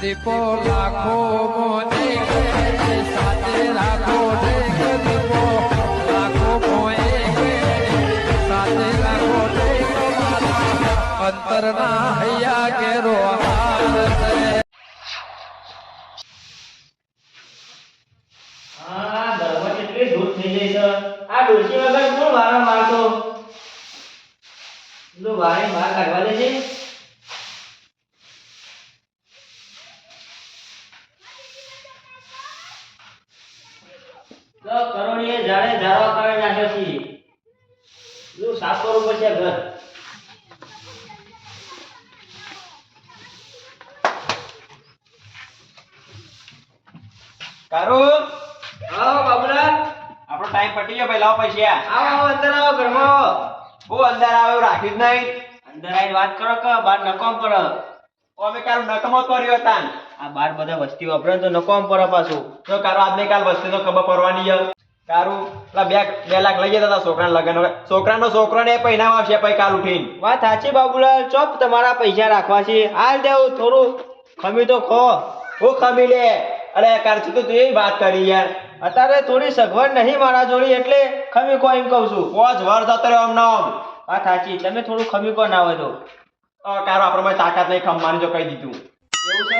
દીપો લાખો મોને સાથે રાખો દીપો. લાખો મોએ સાથે રાખો મારા અંતરના હૈયા કેરો હાર બહાર કાઢવા દે છે તો કરોડીએ ઝાડે ઝાડવા કાઢી નાખ્યો છે પેલું સાફ કરવું પડશે ઘર કારું આવો બાબુલાલ આપણો ટાઈમ પટી ગયો ભાઈ લાવો પૈસા આવો આવો અંદર આવો ઘરમાં. આવો હું અંદર આવે રાખી જ નહીં. અંદર આવીને વાત કરો કે બાર નકોમ પર. અમે કાલ નકમો કર્યો હતા આ બાર બધા વસ્તી વાપરે ને તો નકોમ પર પાછું. તો કારો આજને કાલ વસ્તી તો ખબર પડવાની છે. કારું પેલા બે બે લાખ લઈ જતા હતા છોકરાના લગ્ન છોકરાનો છોકરાને એ પૈનામ આવશે પછી કાલ ઉઠીને. વાત સાચી બાબુલાલ ચોપ તમારા પૈસા રાખવા છે. હાલ દેવું થોડું ખમી તો ખો. હું ખમી લે. અરે કાર તું એ વાત કરી યાર. અત્યારે થોડી સગવડ નહીં મારા જોડી એટલે ખમી કો એમ કહું છું. પોચ વાર જતો રહ્યો આમ નામ વાત સાચી તમે થોડું ખમી કો ના હોય તો. કારો આપણે તાકાત નહીં ખમવાની જો કહી દીધું. એવું છે?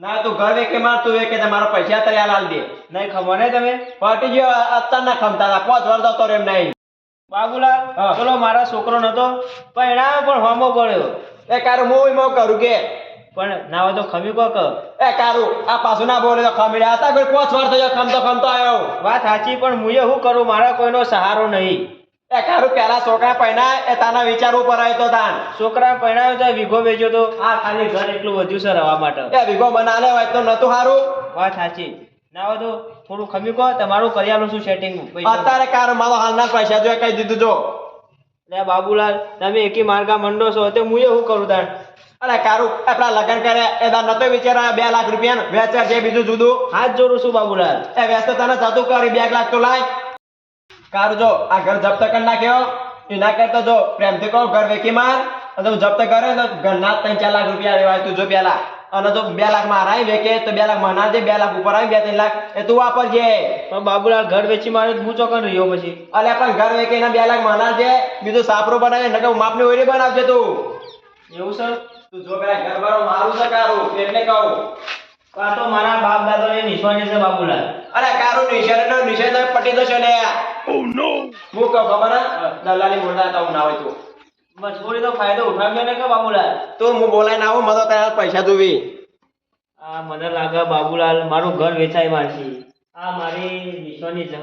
ના તું ઘર વેકે માર તું વેકે મારા પૈસા તૈયાર લાલ દે. નહીં ખમો ને તમે? પાટી ગયો અત્યારના ખમતા હતા પોચ વાર જતો રહ્યો એમ નહીં. બાબુલા. ચલો મારા છોકરો નતો પણ એના પણ હોમો પડ્યો. એ કારો હું એમાં કરું કે. પણ ના હોય તો ખમી કો એ કારું આ પાછું ના બોલે તો ખમી રહ્યા હતા કોઈ પાંચ વાર થયો ખમતો ખમતો આવ્યો વાત સાચી પણ હું શું કરું? મારા કોઈનો સહારો નહીં. એ કારું પેલા છોકરા પૈના એ તાના વિચાર ઉપર આવ્યો તો તાન. છોકરા પહેણાયો તો વિઘો વેચ્યો તો? આ ખાલી ઘર એટલું વધ્યું છે રવા માટે. એ વિઘો બનાવે હોય તો નતું સારું વાત સાચી. ના હોય તો થોડું ખમી કહો તમારું કરી આલું છું સેટિંગ અત્યારે કારું મારો હાલના પૈસા જો કહી દીધું જો. લે બાબુલાલ તમે એકી માર્ગા મંડો છો તો હું શું કરું તાર? અરે કારું આપણા લગન કરે એ તાર નતો વિચાર બે લાખ રૂપિયા વેચાર છે બીજું જુદું. હાથ જોડું છું બાબુલાલ? એ તો તને જતું કરી બે લાખ તો લાય. કારું જો આ ઘર જપ્ત કરી નાખ્યો એ ના કરતો જો પ્રેમથી કહો ઘર વેકી માર. અને હું જપ્ત કરે તો ઘરના ત્રણ ચાર લાખ રૂપિયા લેવાય તું જો પેલા. અને જો બે લાખ મારા વેકે તો બે લાખ મારા દે બે લાખ ઉપર આવી બે ત્રણ લાખ. એ તું વાપરજે. પણ બાબુલાલ ઘર વેચી મારે હું ચોકન રહ્યો પછી? અલે પણ ઘર વેકે એના બે લાખ મના દે બીજું સાપરો બનાવે નકર માપની ઓરી બનાવજે તું. એવું સર? તું જો પેલા ઘર મારું છે કારું એટલે કહું. આ તો મારા બાપ દાદા ની નિશાની છે બાબુલાલ. અરે કારું નિશાન નો નિશાન તો પટી જશે ને. ઓ નો હું કહું ખબર દલાલી બોલતા હતા હું ના હોય તો. મજબૂરી તો ફાયદો ઉઠાવ્યો ને કે બાબુલાલ? તો હું બોલાય ના આવું મને તો તારા પૈસા જોવી. આ મને લાગે બાબુલાલ મારું ઘર વેચાઈ મારશે આ મારી નિશાની જહ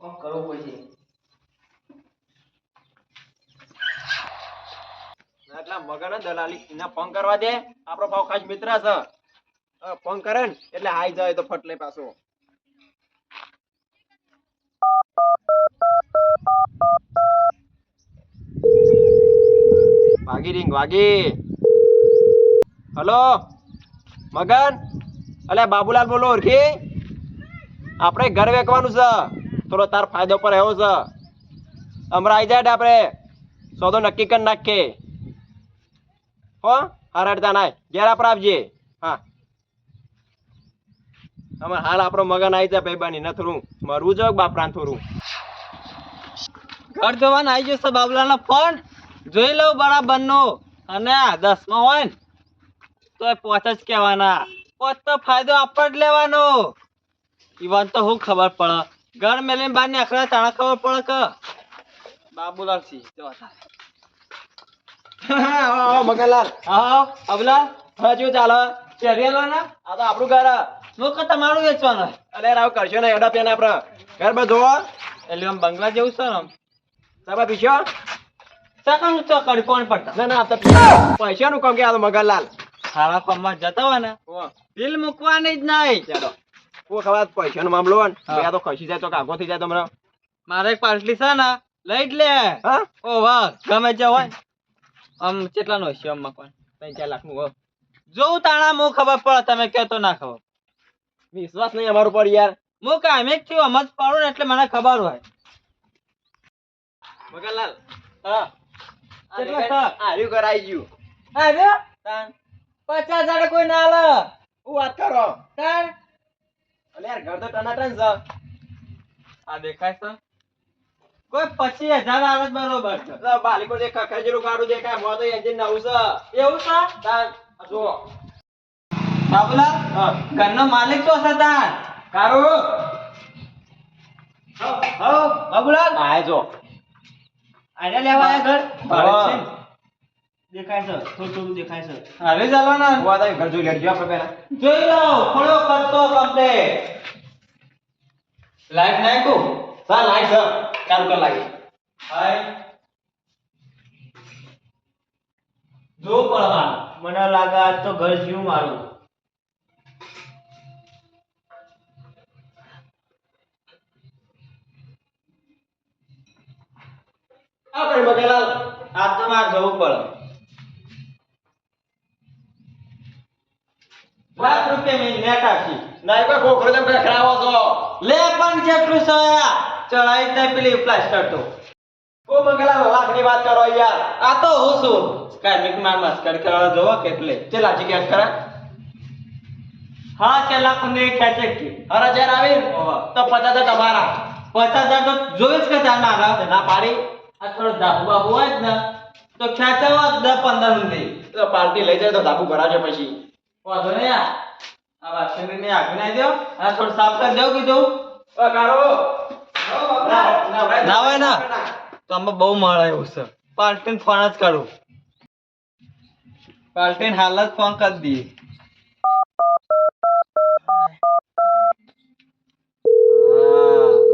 કોક કરવું પડશે. એટલા મગન દલાલી એના ફોન કરવા દે. આપણો ભાવ ખાસ મિત્ર છે. ફોન કરે ને, એટલે હાઈ જાય તો ફટ પાછો. વાગી રીંગ, વાગી. હલો? મગન? અલે, બાબુલાલ બોલો, ઓળખી? આપણે ઘર વેકવાનું છે. થોડો તાર ફાયદો પર આવ્યો છે. હમણાં આવી જાય આપણે. સોદો નક્કી કરી નાખીએ. હો, હરડતા નાય. ઘેર આપણે આપજે. હા. અમાર હાલ આપણો મગન આવી જાય ભાઈબાની નથરું મરવું જો બાપરાન થોરું ઘર જવાન આવી જશે બાબુલાલ ફોન. જોઈ લઉં બરાબર નો અને દસમાં હોય ને તો પોચ જ કહેવાના. પોચ તો ફાયદો આપણ જ લેવાનો. ઈવન તો હું ખબર પડે. ઘર મેલીને બહાર નીકળે તાણા ખબર પડે કે બાબુલાલ જો મગનલાલ હા અબલા હા શું ચાલે. ચેરિયલો આ તો આપણું ઘર. હે. તમારું વેચવાનું. અરે રાવ કરશો ને એડા પેન આપણે. ઘર બધો એટલે આમ બંગલા જેવું છે ને આમ. પીશો ચાકણ તો કરી કોણ પડતા? ના તો કામ કે આ તો મગનલાલ ખાવા કામમાં જતા હોય ને બિલ મૂકવાની જ નહીં ચાલો. હું ખબર મામલો હોય ને હા. બે આ તો ખસી જાય તો કાગો થઈ જાય તમને મારે એક પાર્સલી છે ને લઈ જ લે. હા? ઓ વાહ ગમે હોય. આમ કેટલાનો હશે આમ મકાન ત્રણ ચાર લાખનું હો. જોઉં તાણા મો ખબર પડે તમે કહેતો ના ખબર. વિશ્વાસ નહીં અમારું પર યાર. મો કામે જ થયો સમજ પાડો ને એટલે મને ખબર હોય. મગનલાલ હા કેટલા ગયું. તાન. પચાસ હજાર કોઈ ના આલે હું વાત કરો? તાર અલે યાર ઘર તો ટનાટન છે. આ દેખાય છે. કોઈ પચીસ હજાર આવે જ બરોબર છે. બાલીકો જે ખખર કાઢું દેખાય મોં તો એન્જિન નવું છે. એવું છે? જુઓ. બાબુલાલ ઘરનો માલિક તો છે તાર. કારું? હો બાબુલા. આ જો આને લેવા આયા ઘર? દેખાય છે થોડું થોડું દેખાય છે. હવે ચાલવાના? હું આ ઘર જોઈ લેજો આપણે પહેલા. જોઈ લો થોડો કરતો કમ્પ્લેટ લાઈટ નાખ્યું સર લાઈટ સર. ચાલુ કર લાગી. હાય જો પડવા મને લાગે આજ તો ઘર જીવ મારું. આપણે મગેલાલ આજ તો મારે જવું પડે. લાખ રૂપિયા મેં નેટ આપી. ના કોઈ ખોખરો જેમ ખરાવો છો. લે પણ કેટલું છે. આ ચડાઈ જ નહીં પેલી પ્લાસ્ટર તો કો મંગલા લાખની વાત કરો યાર. આ તો હું છું. કામિકમાં મસ્કર કરવા જોવો કેટલે ચેલા જી કેસ કરે હા છેલ્લા ખુંદે ખેંચે કે. અરે ચાર આવી તો પચાસ હજાર તમારા. પચાસ હજાર તો જોઈશ કે તાર મારા ના પાડી. આ થોડો ધાબુ બાબુ હોય જ ને તો ખેંચાવો જ દસ પંદર ઊંધી તો પાર્ટી લઈ જાય તો ધાબુ ભરાજો પછી. વાંધો નહીં આ. આ વાસણને આગળ નાખી દો. આ થોડું સાફ કરી દઉં કીધું. ઓ કારો. ના હોય ના. તો આમાં બહુ મળે એવું છે. પાર્ટીને ફોન જ કરું. પાર્ટીને હાલ જ ફોન કરી દઈએ.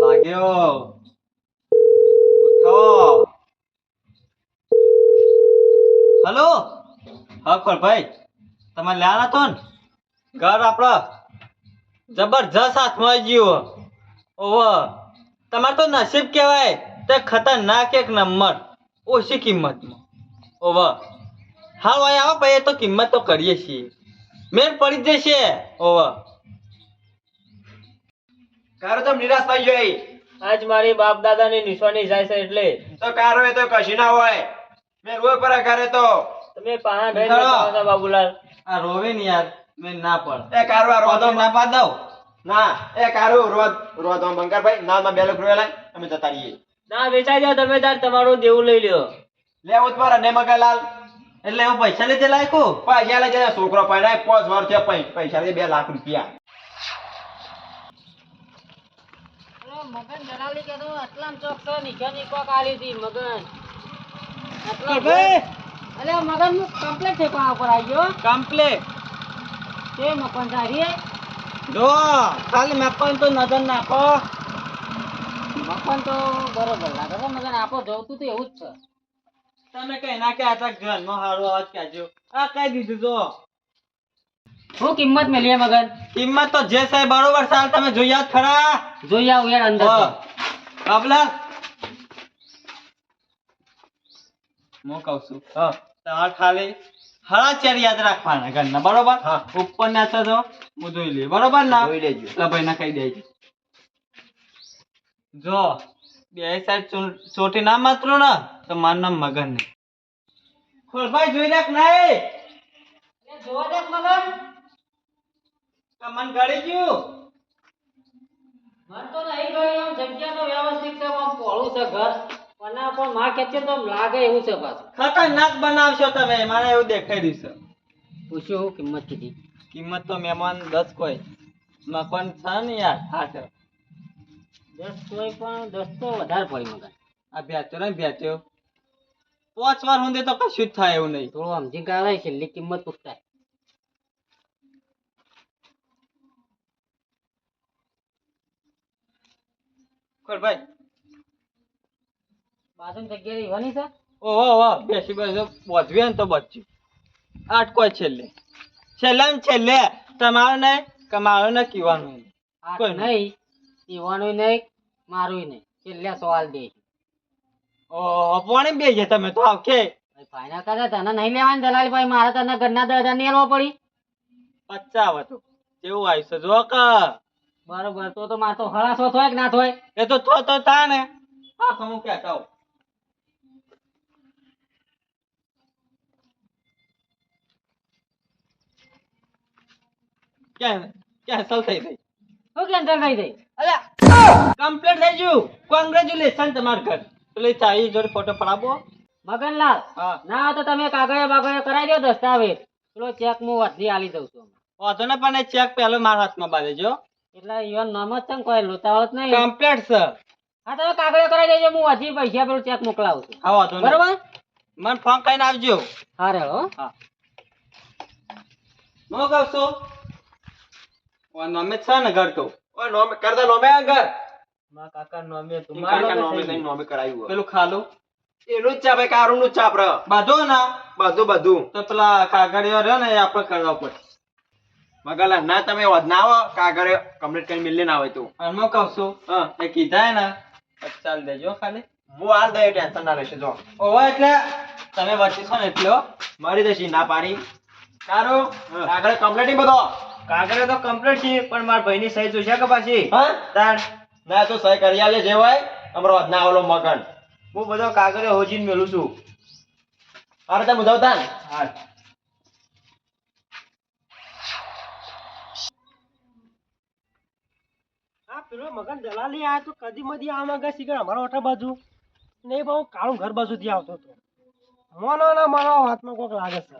લાગ્યો. ઉઠો. હલો? હા ભાઈ? તમે લ્યા નતો ને? ઘર આપડા જબરજસ્ત હાથમાં આવી ગયું ઓહો. તમારે તો નસીબ કહેવાય તે ખતરનાક એક નંબર ઓછી કિંમતમાં. ઓવ હા ભાઈ આવો ભાઈ તો કિંમત તો કરીએ છીએ. મેળ પડી જશે. ઓવ કારો તો નિરાશ થઈ ગઈ આજ મારી બાપ દાદાની નિશાની જાય છે એટલે. તો કારો એ તો કશી ના હોય. મેં રોય પર કરે તો. તમે પાહા ધોઈને બાબુલાલ. આ રોવે ને યાર મેં ના પડ. એ કારો આ રોતો ના પાડ દઉં. ના એ કારો રોદ રોદ બંકરભાઈ ના માં બે લાખ રૂપિયા લાય અમે જતા રહીએ. ના વેચાઈ જાવ તમે તાર તમારું દેવું લઈ લ્યો. લે ઉતમાર અને મગલાલ એટલે હું પૈસા લેજે લાયકો? પૈસા લઈ જાય છોકરો પહેરાય પાંચ વાર થયા પૈ- પૈસા લઈ બે લાખ રૂપિયા. મગન દલાલી કે તો આટલામાં ચોક તો નીચે કોક આલી હતી મગન. અલે મગન કમ્પ્લેટ છે કોણ ઉપર આવી ગયો. કમ્પ્લેટ તે મકન તારી જો ખાલી મકાન તો નજર નાખો. મકાન તો બરોબર લાગે છે મગન આપો જોતું તો એવું જ છે. તમે કઈ ના કે આ ઘરનો હારો અવાજ કાઢજો આ કઈ દીધું જો. હું કિંમત મેલીએ મગન? કિંમત તો જે સાહેબ બરોબર સાલ તમે જોયા જ ખરા. જોયા ઉયા યાર અંદર બાબલા હું કહું છું હા તાર ખાલી. હળા ચાર યાદ રાખવાના ઘરના બરોબર? ઉપર ના થતો હું જોઈ લઈએ. બરોબર ના? જોઈ લેજો. એટલે ભાઈ ના કહી દેજો જો બે સાઈડ ચોટી ના માત્ર ને તો મારું નામ મગન નહીં ખોલભાઈ જોઈ રાખ નહીં જોવા દે મગન. મન ગળી ગયું. મન તો નહીં આમ જગ્યા તો વ્યવસ્થિત છે આમ પોળું છે ઘર. પણ માં ખેંચે તો લાગે એવું છે પાછું. ખતરનાક બનાવશો તમે મને એવું દેખાઈ રહ્યું છે. પૂછ્યું કિંમત કીધી. કિંમત તો મહેમાન દસ કોઈ. મકાન છે ને યાર? હા છે. દસ કોઈ પણ દસ તો વધારે પડી મગન આ ભ્યાચો ને ભ્યાચો પાંચ વાર હું તો કશું જ થાય એવું નહીં. થોડું સમજી કાઢાય છેલ્લી કિંમત પૂછતા ખોલભાઈ બાજુની જગ્યાએ રહેવાની છે ઓહો ઓહો બેસી બેસો બોધવી તો બચ્યું આઠ છેલ્લે છેલ્લે ને છેલ્લે તમારું નહીં કમાવાનું ને કીવાનું નહીં. આ કોઈ નહીં. ઈવાનું નહીં મારું નહીં. છેલ્લે સવાલ દે ઓહો પાણી બે તમે તો આવ કે ફાઇનલ કરે તને નહીં લેવાની દલાલી ભાઈ મારે તને ઘરના દસ હજાર નહીં પડી. પચાવ હતું કેવું આવ્યું છે જો કે બરોબર તો તો મારે તો હળાશો થોય કે ના થોય એ તો થો તો તા ને હા હું કહેતા ક્યાં કેન્સલ થઈ ગઈ? શું કેન્સલ થઈ ગઈ? અલ્યા કમ્પ્લીટ થઈ ગયું. કોંગ્રેચ્યુલેશન તમાર ઘર. પેલી ચાઈ જોડે ફોટો પડાવો. મગનલાલ ના તો તમે કાગળે બાગળે કરાવી દો દસ્તાવેજ. પેલો ચેક હું વધલી આલી દઉં છું. વાંધો ને પણ ચેક પહેલો મારા હાથમાં બાંધેજો એટલે ઈવન નામ જ છે કોઈ લોતાવત નહીં. કમ્પ્લીટ છે હા તમે કાગળે કરાવી દેજો હું હજી પૈસા પેલું ચેક મોકલાવું છું. હા વાંધો બરોબર? મને ફોન કરીને આવજો. હારે હો. હા. હું કહું છું ઓ નોમે છે ને ઘર તો? ઓય નોમે કરતા નોમે આગળ મારા કાકા નોમે હતું કાકા નોમે નહીં નોમે કરાયું. પેલું ખાલું? એનું જ ચા ભાઈ કારું નું ચાપ રહ. બાંધો ના? બધું બધું. તો પેલા કાગળિયો રહ્યો ને એ આપણે કરવા પડે. મગલા ના તમે વધ ના આવો કાગળ કમ્પ્લીટ કરીને મિલ ના હોય તું. અને હું કહું છું હા. એ કીધા ને ચાલ દેજો ખાલી. હું હાલ દે ટેન્શન ના લેશે જો. ઓહો એટલે તમે વચ્ચે છો ને એટલો મારી દેશી ના પાડી. કારું કાગળ કમ્પ્લીટ નહીં બધો. કાગળ તો કમ્પ્લીટ છે પણ મારા ભાઈની સહી જોશે કે પાછી? હા? તાર. ના તો સહી કરી આલે જે હોય અમારો ના ઓલો મગન. હું બધો કાગળે હોજીને મેલું છું. અરે તમે મુજાવતા ને હા પેલો મગન દલાલી આ તો કદી મધી આ મગન શીખર અમારા ઓઠા બાજુ? ને બહુ કાળું ઘર બાજુથી આવતો હતો. મોનો ના મારો હાથમાં કોક લાગે છે.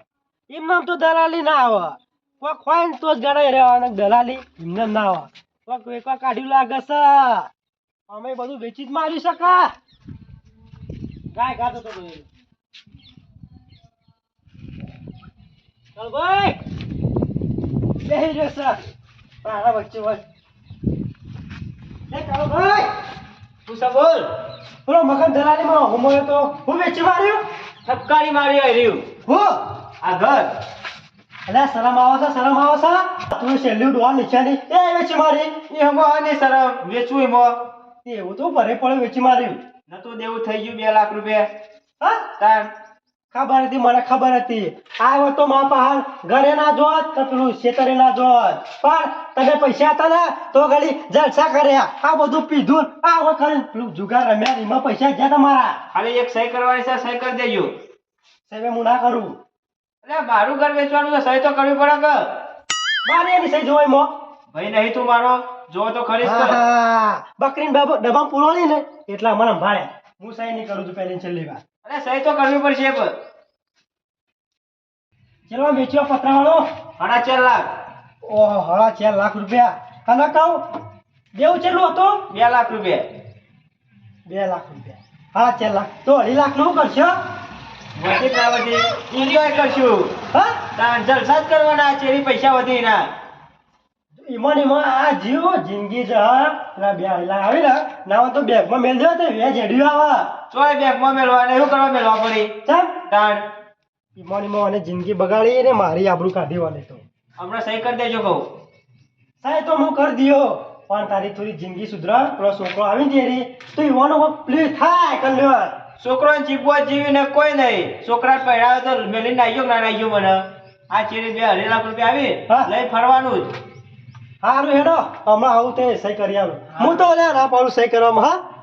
એમ નામ તો દલાલી ના આવે. કોક હોય ને તો જ ગણાય રહેવાના દલાલી એમને ના આવે કોક વેકવા કાઢ્યું લાગે છે. અમે બધું વેચી જ મારી શકા. ગાય ખાતો તો ચાલ ભાઈ બેહી રહેશે મારા વચ્ચે હોય. ચાલો ભાઈ તું સા બોલ? મગન દલાલી માં હોમોયો તો હું વેચી માર્યું? ઠપકારી મારી આવ્યું હું? આ ઘર. અલે શરમ આવો છે શરમ આવો છે તું છેલ્લી ડોલ નીચાની એ વેચી મારી એ હમો આની સરમ વેચવું એમો એવું તો ભરે પડે વેચી માર્યું નતું દેવું થઈ ગયું બે લાખ રૂપિયા હા તાર ખબર હતી મને ખબર હતી આવ્યો તો મા પહાડ ઘરે ના જોત તો પેલું શેતરે ના જોત પણ તમે પૈસા હતા ને તો ઘડી જલસા કર્યા આ બધું પીધું આ ખરી પેલું જુગાર રમ્યા એમાં પૈસા ગયા તમારા ખાલી એક સહી કરવાની છે સહી કરી દેજો સાહેબ હું ના કરું એટલે મારું ઘર વેચવાનું છે સહી તો કરવી પડે કે? મારે એની સહી જોવાય મો. ભાઈ નહીં તું મારો. જો તો હા, બકરીને ડબ્બા પૂરો નહીં ને એટલા મને ભાડ્યા હું સહી નહીં કરું છું પહેલી છેલ્લી વાર. અરે સહી તો કરવી પડશે પણ ચલો વેચ્યો પતરાવાળો? સાડા ચાર લાખ. ઓહો હડા ચાર લાખ રૂપિયા. અને કહું દેવું કેટલું હતું? બે લાખ રૂપિયા. બે લાખ રૂપિયા. હા ચાર લાખ. તો અઢી લાખનું કરશો? વધી ના વધી. એન્જોય કરશું. હા? તાર જલસા જ કરવાના ચેરી પૈસા વધી ના. ઈમાની ઈમન આ જીવ જિંદગી જ હા? ના બે લા આવી ને ના તો બેગમાં મેલ દેવા તો વેજ હેડ્યું આવા. ચોય બેગમાં મેળવા ને એવું કરવા મેલવા પડી? ચાલ. તાણ. ઈમાની ઈમન અને જિંદગી બગાડી ને મારી આબરૂ કાઢી વાલે તો. હમણાં સહી કરી દેજો કહું. સાહેબ તો હું કરી દિયો. પણ તારી થોડી જિંદગી સુધરા પેલો છોકરો આવી તેરી તો ઈવાનો પ્લીઝ થાય કલ્યાણ. છોકરો જીવવા જીવીને કોઈ નહીં. છોકરા પહેરાવે તો મેલીને આવી ગયો ના આવી મને. આ ચીરી બે અઢી લાખ રૂપિયા આવી. લઈ ફરવાનું જ. હારું હેડો હમણાં આવું તે સહી કરી આવું. હું. તો ના પાડું સહી કરવામાં હા?